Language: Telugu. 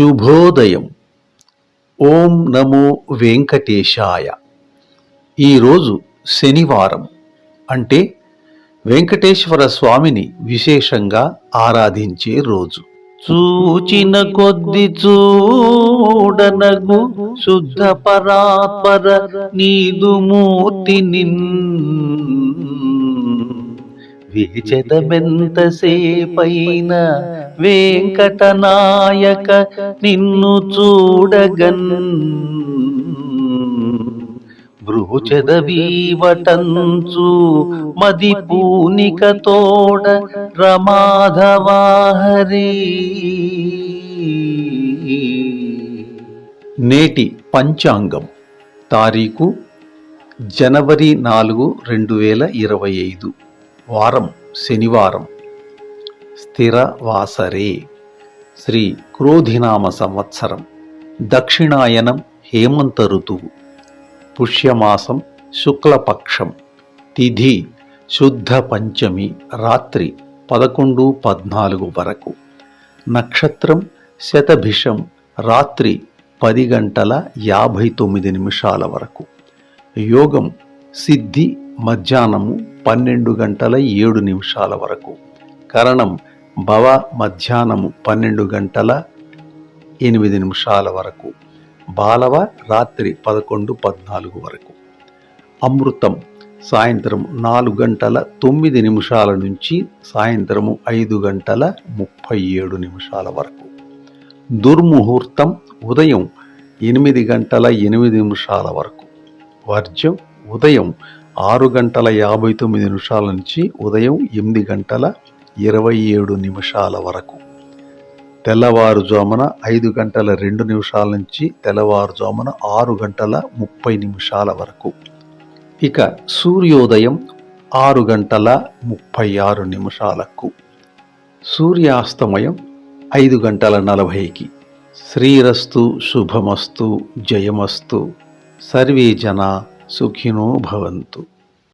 శుభోదయం. ఓం నమో వెంకటేశాయ. ఈరోజు శనివారం. అంటే వెంకటేశ్వర స్వామిని విశేషంగా ఆరాధించే రోజు. చూచిన కొద్ది చూడనగు శుద్ధ పరాత్పర నీదు మూర్తి నిన్ వేచదమెంతసేపైన వెంకటనాయక నిన్ను చూడగన్. బృహచదవీవటంచు మది పూనిక తోడ రమాధవాహరి. నేటి పంచాంగం తారీఖు జనవరి నాలుగు రెండు వేల ఇరవై ఐదు. వారం శనివారం. స్థిర వాసరే శ్రీ క్రోధినామ సంవత్సరం. దక్షిణాయనం హేమంత ఋతువు. పుష్యమాసం శుక్లపక్షం. తిథి శుద్ధ పంచమి రాత్రి పదకొండు పద్నాలుగు వరకు. నక్షత్రం శతభిషం రాత్రి పది గంటల యాభై తొమ్మిది నిమిషాల వరకు. యోగం సిద్ధి మధ్యాహ్నము పన్నెండు గంటల ఏడు నిమిషాల వరకు. కరణం భవ మధ్యాహ్నము పన్నెండు గంటల ఎనిమిది నిమిషాల వరకు. బాలవ రాత్రి పదకొండు పద్నాలుగు వరకు. అమృతం సాయంత్రం నాలుగు గంటల తొమ్మిది నిమిషాల నుంచి సాయంత్రము ఐదు గంటల ముప్పై ఏడు నిమిషాల వరకు. దుర్ముహూర్తం ఉదయం ఎనిమిది గంటల ఎనిమిది నిమిషాల వరకు. వర్జ్యం ఉదయం ఆరు గంటల యాభై తొమ్మిది నిమిషాల నుంచి ఉదయం ఎనిమిది గంటల ఇరవై ఏడు నిమిషాల వరకు. తెల్లవారుజామున ఐదు గంటల రెండు నిమిషాల నుంచి తెల్లవారుజామున ఆరు గంటల ముప్పై నిమిషాల వరకు. ఇక సూర్యోదయం ఆరు గంటల ముప్పై ఆరు నిమిషాలకు. సూర్యాస్తమయం ఐదు గంటల నలభైకి. శ్రీరస్తు శుభమస్తు జయమస్తు. సర్వే జన सुखिनो भवन्तु।